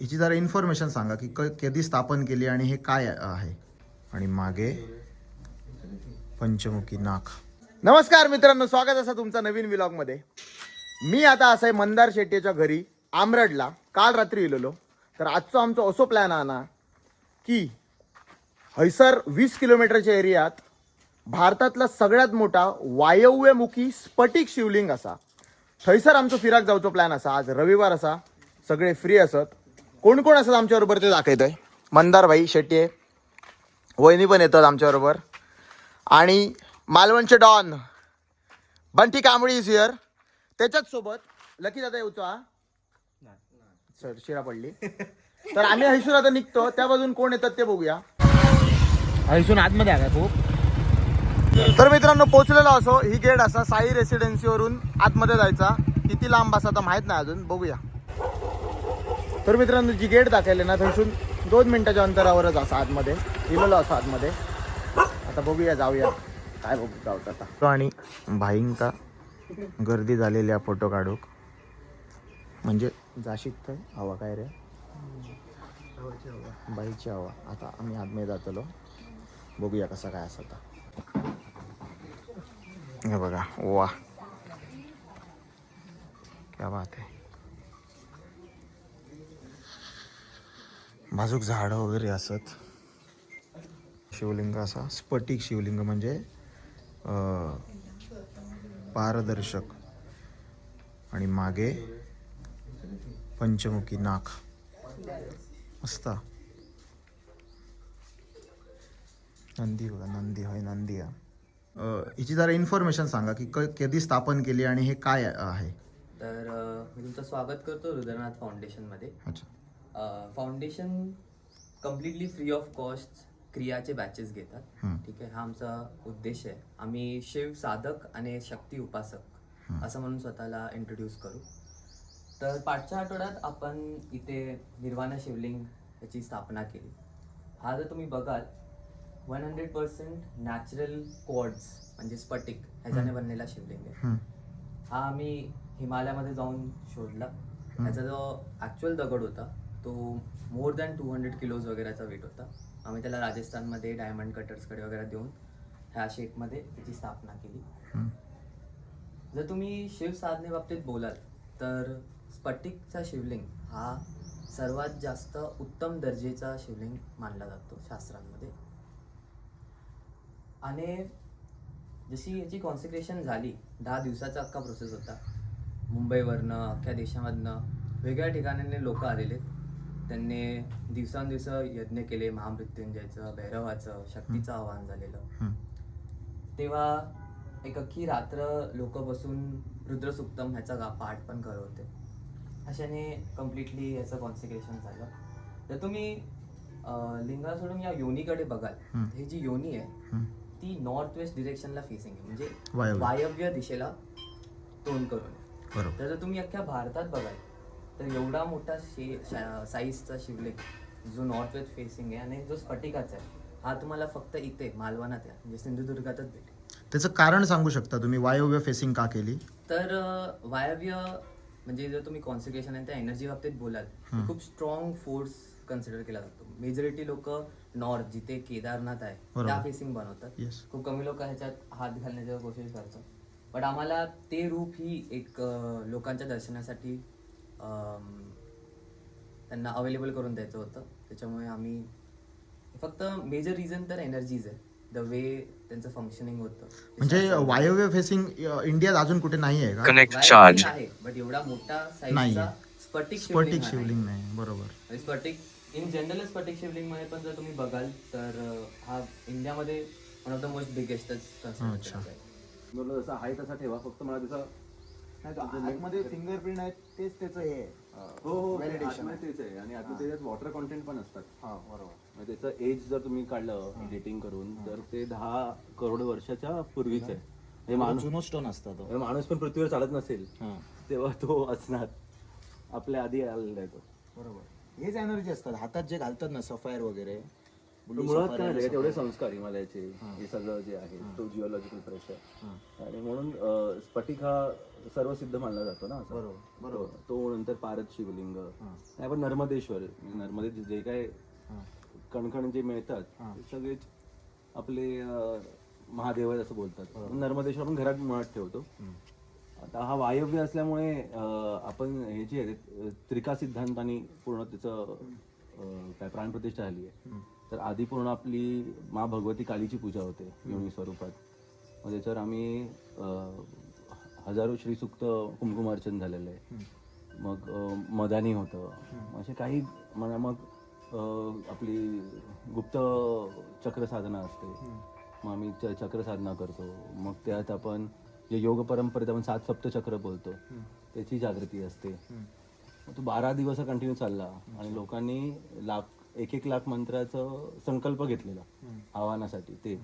हिची जरा इन्फॉर्मेशन सांगा की क कधी स्थापन केली आणि हे काय आहे? आणि मागे पंचमुखी नाक नमस्कार मित्रांनो स्वागत असा तुमचा नवीन विलॉगमध्ये मी आता असं आहे मंदार शेट्टीच्या घरी आमरडला काल रात्री गेलेलो. तर आजचा आमचा असो प्लॅन आहे ना की हैसर वीस किलोमीटरच्या एरियात भारतातला सगळ्यात मोठा वायव्यमुखी स्फटिक शिवलिंग असा. थंयसर आमचो फिराक जावचो प्लॅन असा. आज रविवार असा. सगळे फ्री असत. कोण कोण असत आमच्याबरोबर ते दाखवतंय? मंदार भाई शेट्टी. आहे वहिनी पण येतात आमच्याबरोबर. आणि मालवणचे don. Bunty Kambli is here त्याच्याच सोबत लकी दादा येऊचो हा. सर शिरा पडली. तर आम्ही हैसूर आता निघतो. त्या बाजून कोण येतात ते बघूया. हैसून आतमध्ये आहे का खूप. तर मित्रांनो पोहोचलेलो असो. ही गेट असा साई रेसिडेन्सीवरून आतमध्ये जायचा. किती लांब असा तर माहीत नाही अजून. बघूया. तर मित्रांनो जी गेट दाखवले ना थंसून दोन मिनिटाच्या अंतरावरच असा आतमध्ये दिलेलं असं आतमध्ये. आता बघूया जाऊया. काय बघू जाऊ आता. आणि भाईंका गर्दी झालेल्या फोटो काढूक. म्हणजे जाशीत थंय हवा काय रे? बाईची हवा. आता आम्ही आतमध्ये जातलो. बघूया कसं काय असं आता. हे बघा वा. क्या बात आहे. बाजूक झाडं वगैरे असत. शिवलिंग असा स्फटिक शिवलिंग म्हणजे पारदर्शक. आणि मागे पंचमुखी नाक. मस्त. नंदी बघा नंदी होय नंदी हिची जरा इन्फॉर्मेशन सांगा की क- कधी स्थापन केली आणि हे काय आहे? तर मी तुमचं स्वागत करतो रुद्रनाथ फाउंडेशनमध्ये अच्छा. Foundation completely free of cost क्रियाचे batches घेतात. ठीक आहे? हा आमचा उद्देश आहे. आम्ही शिव साधक आणि शक्ती उपासक असं म्हणून स्वतःला इंट्रोड्यूस करू. तर पाठच्या आठवड्यात आपण इथे निर्वाणा शिवलिंग याची स्थापना केली. हा जर तुम्ही बघाल one hundred percent natural quartz म्हणजे स्फटिक ह्याच्याने बनलेला शिवलिंग आहे. हा आम्ही हिमालयामध्ये जाऊन शोधला. ह्याचा जो ॲक्च्युअल दगड होता तो more than two hundred kilos वगैरेचा वेट होता. आम्ही त्याला राजस्थानमध्ये डायमंड कटर्सकडे वगैरे देऊन ह्या शेपमध्ये त्याची स्थापना केली. जर तुम्ही शिव साधने बाबतीत बोलाल तर स्फटिकचा शिवलिंग हा सर्वात जास्त उत्तम दर्जेचा शिवलिंग मानला जातो शास्त्रांमध्ये. आणि जशी याची कॉन्सन्ट्रेशन झाली दहा दिवसाचा अख्खा प्रोसेस होता. मुंबईवरनं अख्ख्या देशामधनं वेगळ्या ठिकाणांनी लोक आलेले त्यांनी दिवसांदिवस यज्ञ केले महामृत्युंजयचं भैरवाचं शक्तीचं आवाहन झालेलं. तेव्हा एक अख्खी रात्र लोक बसून रुद्रसुक्तम ह्याचा पाठ पण करत होते. अशाने कम्प्लिटली याचं कॉन्सिक्रेशन झालं. जर तुम्ही लिंगा सोडून या योनीकडे बघाल. ही जी योनी आहे. ती नॉर्थ वेस्ट डिरेक्शनला फेसिंग आहे. म्हणजे वायव्य. दिशेला तोंड करून. तर तुम्ही अख्ख्या भारतात बघाल. तर एवढा मोठा शे साईजचा शिवलिंग जो नॉर्थ वेस्ट फेसिंग आहे आणि जो स्फटिकाचा आहे हा तुम्हाला फक्त इथे मालवणात आहे. म्हणजे सिंधुदुर्गातच भेटेल. त्याचं कारण सांगू शकता तुम्ही वायव्य फेसिंग का केली? तर अं, वायव्य म्हणजे जर तुम्ही कॉन्सिक्रेशन आणि त्या एनर्जी बाबतीत बोलाल तर खूप स्ट्रॉंग फोर्स कन्सिडर केला जातो. मेजॉरिटी लोक नॉर्थ जिथे केदारनाथ आहे बरोबर. त्या फेसिंग बनवतात खूप कमी लोक ह्याच्यात हात घालण्याची कोशिश करतात. बट आम्हाला ते रूप ही एक अं, लोकांच्या दर्शनासाठी त्यांना अवेलेबल करून द्यायचं होतं त्याच्यामुळे आम्ही फक्त मेजर रिझन तर एनर्जीज आहे द वे त्यांचं फंक्शनिंग होतं म्हणजे वायव्य फेसिंग इंडियात अजून कुठे नाही आहे का Connect Wiring charge. आहे बट एवढा मोठा नाहीये. साईजचा स्फटिक स्फटिक शिवलिंग नाही बरोबर. आणि स्फटिक इन जनरल स्फटिक शिवलिंगमध्ये पण जर तुम्ही बघाल तर अं, हा इंडियामध्ये वन ऑफ द मोस्ट बिगेस्टच अच्छा. बरोबर जसा आहे तसा ठेवा फक्त मला त्याचा आतमध्ये फिंगरप्रिंट आहे तेच त्याचं हे. हो. हो आतमध्ये तेच आहे. आणि आता त्याच्यात वॉटर कंटेंट पण असतात. हा बरोबर. त्याचं एज जर तुम्ही काढलं एडिटिंग करून तर ते दहा करोड वर्षाच्या पूर्वीच आहे. हे माणूस जुनो स्टोन असता तो. हे माणूस पण पृथ्वीवर चालत नसेल हा. तेव्हा तो असणार. आपल्या आधी आलेला आहे तो. बरोबर. हेच एनर्जी असतात. हातात जे घालतात ना सफायर वगैरे मुळात काय आहे, तेवढे संस्कार हिमालयाचे हे. सगळं जे आहे तो जिओलॉजिकल प्रेशर आणि म्हणून स्फटिक हा सर्वसिद्ध मानला जातो ना असा. तो- तो नंतर पारद शिवलिंग आणि आपण नर्मदेश्वर नर्मदेत जे काय कणकण जे मिळतात ते सगळेच आपले महादेव असं बोलतात. नर्मदेश्वर आपण घरात मुळात ठेवतो. आता हा वायव्य असल्यामुळे आपण हे जे त्रिका सिद्धांतानी पूर्ण त्याचं काय प्राणप्रतिष्ठा झाली आहे. तर आधी पूर्ण आपली मा भगवती कालीची पूजा होते योनी स्वरूपात. मग त्याच्यावर आम्ही हजारो श्रीसुक्त कुमकुमार्चन झालेलं आहे. मग मदानी होतं. असे काही म्हणा मग आपली गुप्त चक्र साधना असते. मग आम्ही च- चक्र साधना करतो. मग त्यात आपण जे योग परंपरेत आपण सात सप्त चक्र बोलतो त्याची जागृती असते. तो बारा दिवस कंटिन्यू चालला. आणि लोकांनी लाख एक एक लाख मंत्राचं संकल्प घेतलेला आव्हानासाठी ते.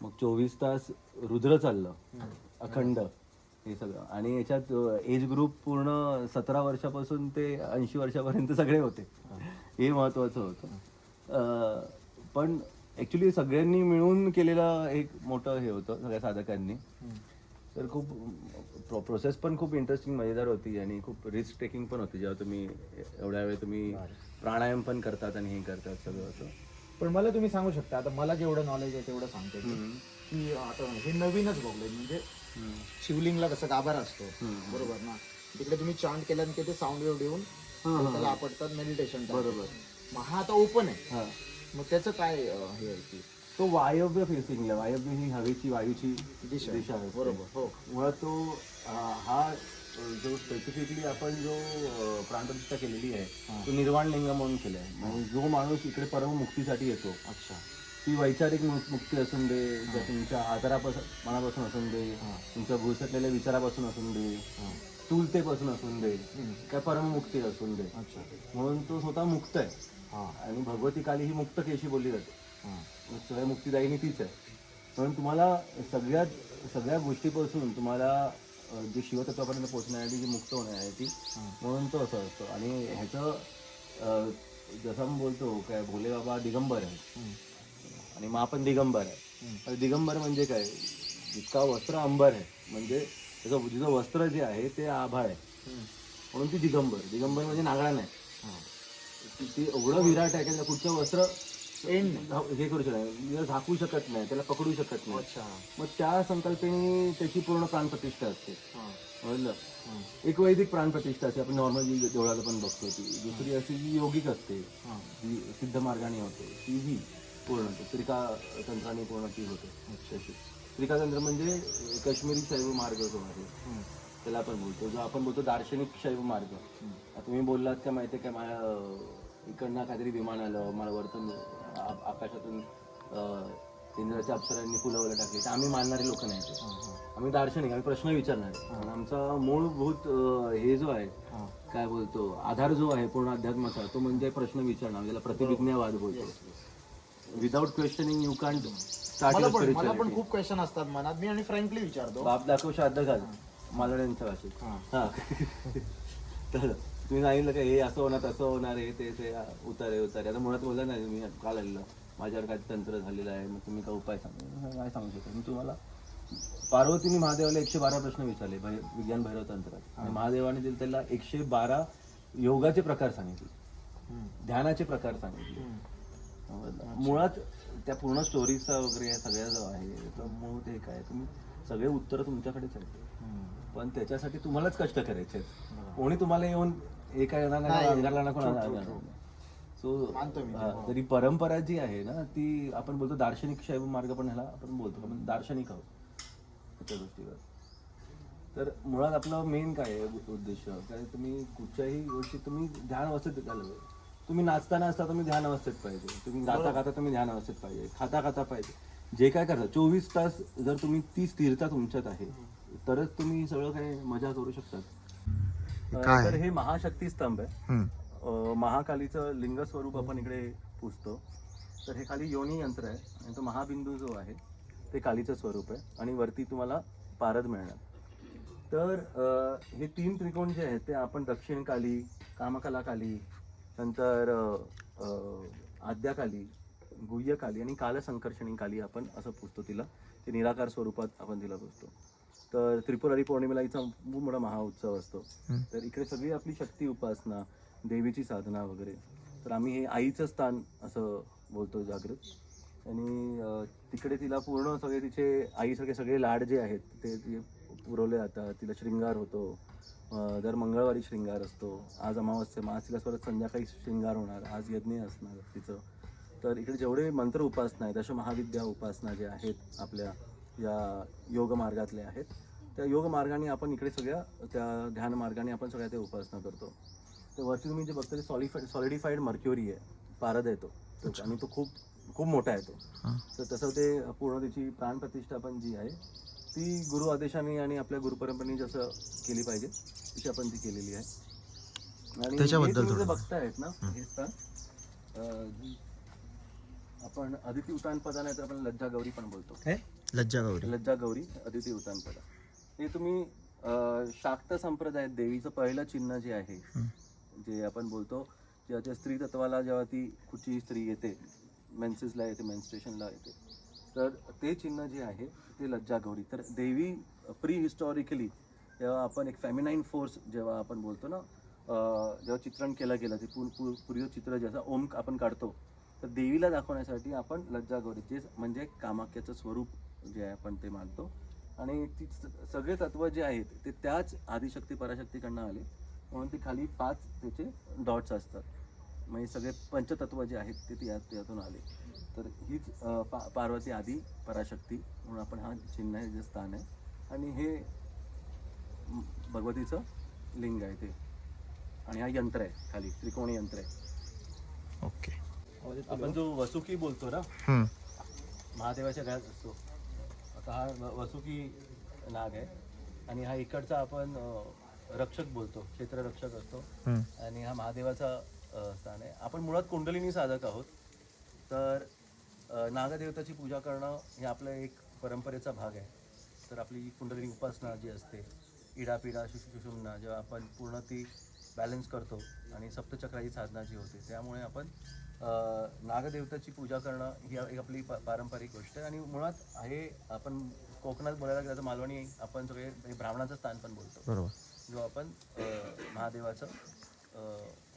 मग चोवीस तास रुद्र चाललं अखंड हे सगळं. आणि याच्यात एज ग्रुप पूर्ण सतरा वर्षापासून ते ऐंशी वर्षापर्यंत सगळे होते. हे महत्वाचं होतं. पण ॲक्च्युली सगळ्यांनी मिळून केलेलं एक मोठं हे होतं सगळ्या साधकांनी. तर खूप प्रोसेस पण खूप इंटरेस्टिंग मजेदार होती आणि खूप रिस्क टेकिंग पण होती जेव्हा तुम्ही एवढ्या वेळ तुम्ही प्राणायाम पण करतात आणि हे करतात सगळं असं. पण मला तुम्ही सांगू शकता आता मला जेवढं नॉलेज आहे तेवढं सांगतो. की आता हे नवीनच बघलोय म्हणजे शिवलिंगला कसं गाभारा असतो बरोबर ना? तिकडे तुम्ही चांट केल्यानंतर ते साऊंड वेव्ह देऊन त्याला आपटतात मेडिटेशन बरोबर. मग हा आता ओपन आहे. मग त्याचं काय हे आहे की? तो वायव्य फेसिंगला वायव्य ही हवेची वायूची दिशा. दिशा आहे बरोबर. हो. मुळात तो हा जो स्पेसिफिकली आपण जो प्राणप्रतिष्ठा केलेली आहे तो निर्वाण लिंग म्हणून केलाय म्हणजे जो माणूस इकडे परममुक्तीसाठी येतो अच्छा. ती वैचारिक मुक- मुक्ती असून दे तुमच्या आजारापासून मनापासून असून दे तुमच्या घुसटलेल्या विचारापासून असून दे स्थूलतेपासून असून दे काय परममुक्ती असून दे. अच्छा. म्हणून तो स्वतः मुक्त आहे. हा. आणि भगवती काली ही मुक्त केशी बोलली जाते. हा मग सगळ्या मुक्तीदायिनी तीच आहे. म्हणून तुम्हाला सगळ्यात सगळ्या गोष्टीपासून तुम्हाला जे शिवतत्वापर्यंत पोहोचण्यासाठी जी मुक्त होण्यासाठी म्हणून तो असं असतो. आणि ह्याचं जसं आपण बोलतो काय भोले बाबा दिगंबर आहे आणि मग आपण दिगंबर आहे. दिगंबर म्हणजे काय? जितका वस्त्र अंबर आहे म्हणजे त्याचं जिचं वस्त्र जे आहे ते आभाळ आहे. म्हणून ती दिगंबर. दिगंबर म्हणजे नागळा नाही. ती- ती एवढं विराट आहे की कुठचं वस्त्र हे करू शकत झाकू शकत नाही त्याला पकडू शकत नाही. अच्छा. मग त्या संकल्पने त्याची पूर्ण प्राणप्रतिष्ठा असते. हा. समजलं? एक वैदिक प्राणप्रतिष्ठा असते. आपण नॉर्मली देवळाला पण बघतो ती. दुसरी अशी जी योगिक असते जी सिद्ध मार्गाने होते ती ही पूर्ण होते. त्रिका तंत्राने पूर्ण ती होते. त्रिका तंत्र म्हणजे काश्मीरी शैव मार्ग जो आहे त्याला आपण बोलतो. जो आपण बोलतो दार्शनिक शैव मार्ग. आता तुम्ही बोललात का माहिती का माझ्या इकडनं काहीतरी विमान आलं मला वरतून आकाशातून इंद्राच्या अप्सरांनी फुलं टाकली. तर आम्ही मानणारे लोक नाही. आम्ही दार्शनिक आम्ही प्रश्न विचारणारे आमचा मूलभूत अं, हे जो आहे काय बोलतो आधार जो आहे पूर्ण अध्यात्माचा तो म्हणजे प्रश्न विचारणं ज्याला प्रतिविज्ञावाद बोलतो. Without questioning you can't start मला पण मला पण खूप क्वेश्चन असतात मनात. मी आणि फ्रँकली विचारतो. बाप दाखव श्राद्ध घाल. मालड्यांच्या भाषेत हा. तर तुम्ही सांगितलं का हे असं होणार तसं होणार हे ते ते उतारे उतारे. आता मुळात बोलला नाही मी काल आलेलं. माझ्यावर काय तंत्र झालेलं आहे मग तुम्ही काय उपाय सांगा? काय सांगू शकतो मी तुम्हाला पार्वतीने महादेवाला एकशे बारा प्रश्न विचारले विज्ञान भैरव तंत्रात. आणि महादेवाने दिले त्याला एकशे बारा योगाचे प्रकार सांगितले. ध्यानाचे प्रकार सांगितले. मुळात त्या पूर्ण स्टोरीचा वगैरे या सगळ्या जो आहे मूळ ते काय तुम्ही सगळे उत्तर तुमच्याकडेच आहेत. पण त्याच्यासाठी तुम्हालाच कष्ट करायचे आहेत. कोणी तुम्हाला येऊन हे काय येणार नाही अंगारला ना कोणा सो मानतो मी तरी परंपरा जी आहे ना ती आपण बोलतो दार्शनिक शैव मार्ग पण ह्याला आपण बोलतो आपण दार्शनिक आहोत त्या गोष्टीवर तर मुळात आपलं मेन काय आहे उ- उद्देश? काय तुम्ही कुठच्याही गोष्टी तुम्ही ध्यान अवस्थेत घालवे तुम्ही नाचताना असता तुम्ही ध्यान अवस्थेत पाहिजे. तुम्ही गाता गाता तुम्ही ध्यान अवस्थेत पाहिजे. खाता खाता पाहिजे. जे काय करता चोवीस तास जर तुम्ही ती स्थिरता तुमच्यात आहे तरच तुम्ही सगळं काही मजा करू शकतात. तर हे महाशक्ती स्तंभ आहे. अं, महाकालीचं लिंग स्वरूप आपण इकडे पुजतो तर हे खाली योनी यंत्र आहे आणि तो महाबिंदू जो आहे ते कालीचं स्वरूप आहे आणि वरती तुम्हाला पारद मिळणार. तर अं, हे तीन त्रिकोण जे आहेत ते आपण दक्षिण काली कामकला काली नंतर अं, अं, आद्याकाली गुह्य काली आणि कालसंकर्षणी काली आपण असं पुजतो तिला. ते निराकार स्वरूपात आपण तिला पुजतो तर त्रिपुरारी पौर्णिमेला हिचा खूप मोठा महाउत्सव असतो. तर इकडे सगळी आपली शक्ती उपासना देवीची साधना वगैरे. तर आम्ही हे आईचं स्थान असं बोलतो जागृत. आणि तिकडे तिला पूर्ण सगळे तिचे आईसारखे सगळे लाड जे आहेत ते ते पुरवले जातात. तिला शृंगार होतो. दर मंगळवारी शृंगार असतो. आज अमावस्या मग आज तिला परत संध्याकाळी शृंगार होणार. आज यज्ञ असणार तिचं. तर इकडे जेवढे मंत्र उपासना आहेत अशा महाविद्या उपासना ज्या आहेत आपल्या या योग मार्गातल्या आहेत. त्या योग मार्गाने आपण इकडे सगळ्या त्या ध्यान मार्गाने आपण सगळ्या त्या उपासना करतो. तर वरती तुम्ही जे बघता ते सॉलिफाईड सॉलिडिफाईड मर्क्युरी आहे. पारद आहे तो. तो आणि तो खूप खूप मोठा आहे तो. तर तसं ते पूर्ण त्याची प्राणप्रतिष्ठा पण जी आहे ती गुरु आदेशाने आणि आपल्या गुरुपरंपरेने जसं केली पाहिजे तशी आपण ती केलेली आहे. आणि त्याच्याबद्दल. बघतायत ना हे. स्थान आपण अदिती उतान पदा नाही तर आपण लज्जा गौरी पण बोलतो. लज्जा गौरी. लज्जा गौरी अदिती उतान पदा हे तुम्ही अं, शाक्त संप्रदायात देवीचं पहिलं चिन्ह जे आहे जे आपण बोलतो जेव्हा त्या स्त्री तत्वाला जेव्हा ती कुठची स्त्री येते मेन्सेसला येते मेन्स्ट्रेशनला येते तर ते चिन्ह जे आहे ते लज्जा गौरी. तर देवी प्री हिस्टॉरिकली जेव्हा आपण एक फॅमिनाईन फोर्स जेव्हा आपण बोलतो ना अं, जेव्हा चित्रण केलं गेलं ते पूर पूर पूर्व चित्र जसं ओम आपण काढतो तर देवीला दाखवण्यासाठी आपण लज्जा गौरी जे म्हणजे कामाख्याचं स्वरूप जे आहे आपण ते मानतो. आणि ती सगळे तत्व जे आहेत ते त्याच आदिशक्ती पराशक्तीकडनं आले. म्हणून ती खाली पाच त्याचे डॉट्स असतात. म्हणजे सगळे पंचतत्व जे आहेत ते त्या त्यातून आले. तर हीच पा पार्वती आदी पराशक्ती म्हणून आपण हा चिन्ह आहे जे स्थान आहे. आणि हे भगवतीचं लिंग आहे ते. आणि हा यंत्र आहे खाली त्रिकोणी यंत्र आहे. ओके. आपण जो वसुकी बोलतो ना महादेवाच्या घरात असतो. आता हा वसुकी नाग आहे. आणि हा इकडचा आपण रक्षक बोलतो क्षेत्ररक्षक असतो. आणि हा महादेवाचा स्थान आहे. आपण मुळात कुंडलिनी साधक आहोत. तर नागदेवताची पूजा करणं हे आपलं एक परंपरेचा भाग आहे. तर आपली कुंडलिनी उपासना जी असते इडापिडा सुषुम्ना जेव्हा आपण पूर्ण ती बॅलन्स करतो आणि सप्तचक्राची साधना जी होते त्यामुळे आपण नागदेवताची पूजा करणं ही एक आपली पारंपरिक गोष्ट आहे. आणि मुळात हे आपण कोकणात बोलायला गेलं तर मालवणी आपण सगळे ब्राह्मणाचं स्थान पण बोलतो. बरोबर. जो आपण महादेवाचं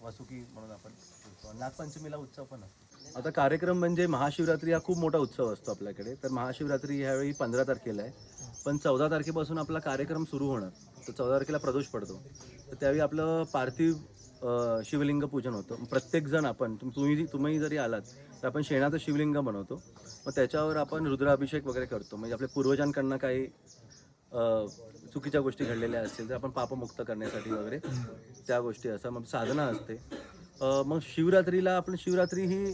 वसुकी म्हणून आपण बोलतो. नागपंचमीला उत्सव पण असतो. आता कार्यक्रम म्हणजे महाशिवरात्री हा खूप मोठा उत्सव असतो आपल्याकडे. तर महाशिवरात्री ह्यावेळी पंधरा तारखेला आहे. पण चौदा तारखेपासून आपला कार्यक्रम सुरू होणार. तर चौदा तारखेला प्रदोष पडतो. तर त्यावेळी आपलं पार्थिव शिवलिंग पूजन होतं. प्रत्येक जण आपण तुम- तुम्ही तुम्ही जरी आलात तर आपण शेणाचं शिवलिंग बनवतो. मग त्याच्यावर आपण रुद्राभिषेक वगैरे करतो. म्हणजे आपल्या पूर्वजांकडनं काही चुकीच्या गोष्टी घडलेल्या असतील तर आपण पापमुक्त करण्यासाठी वगैरे त्या गोष्टी असतात. मग साधना असते. मग शिवरात्रीला आपण शिवरात्री ही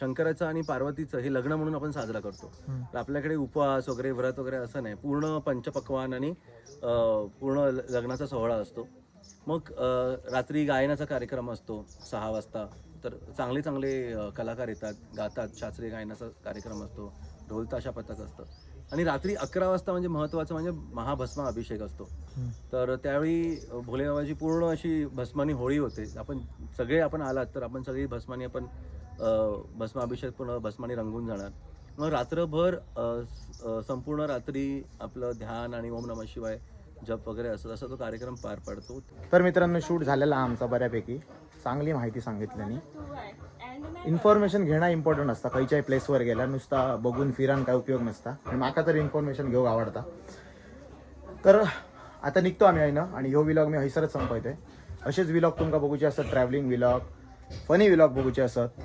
शंकराचं आणि पार्वतीचं हे लग्न म्हणून आपण साजरा करतो. तर आपल्याकडे उपवास वगैरे व्रत वगैरे असं नाही. पूर्ण पंचपक्वान आणि पूर्ण लग्नाचा सोहळा असतो. मग रात्री गायनाचा कार्यक्रम असतो सहा वाजता. तर चांगले चांगले कलाकार येतात गातात शास्त्रीय गायनाचा कार्यक्रम असतो ढोल ताशा पथक असतं. आणि रात्री अकरा वाजता म्हणजे महत्त्वाचं म्हणजे महाभस्मा अभिषेक असतो. तर त्यावेळी भोलेबाबाची पूर्ण अशी भस्मानी होळी होते. आपण सगळे आपण आलात तर आपण सगळी भस्मानी आपण अ, भस्म अभिषेक पूर्ण भस्मानी रंगून जाणार. मग रात्रभर संपूर्ण रात्री आपलं ध्यान आणि ओम नमः शिवाय जप वगैरे असं असा तो कार्यक्रम पार पडतो. तर मित्रांनो शूट झालेला आमचा बऱ्यापैकी. चांगली माहिती सांगितल्याने इन्फॉर्मेशन घेणं इम्पॉर्टंट असतं. खयच्याही प्लेसवर गेल्या नुसता बघून फिरान काय उपयोग नसता. आणि माका तर इन्फॉर्मेशन घेऊ आवडता. तर आता निघतो आम्ही आहे आणि ह्यो विलॉग मी हयसरच संपवतोय. असेच विलॉग तुमका बघूचे असत ट्रॅव्हलिंग विलॉग फनी विलॉग बघूचे असत.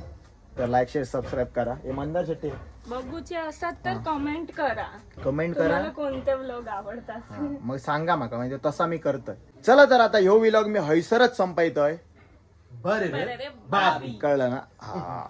तर लाईक शेअर सबस्क्राईब करा. हे मंदार शेट्टी. बघूचे असतात तर कमेंट करा. कमेंट करा. कोणते व्लॉग आवडतात? मग सांगा माका म्हणजे तसा मी करतोय. चला तर आता ह्यो विलॉग मी हयसरच संपयतोय. बरं रे कळलं ना? हा.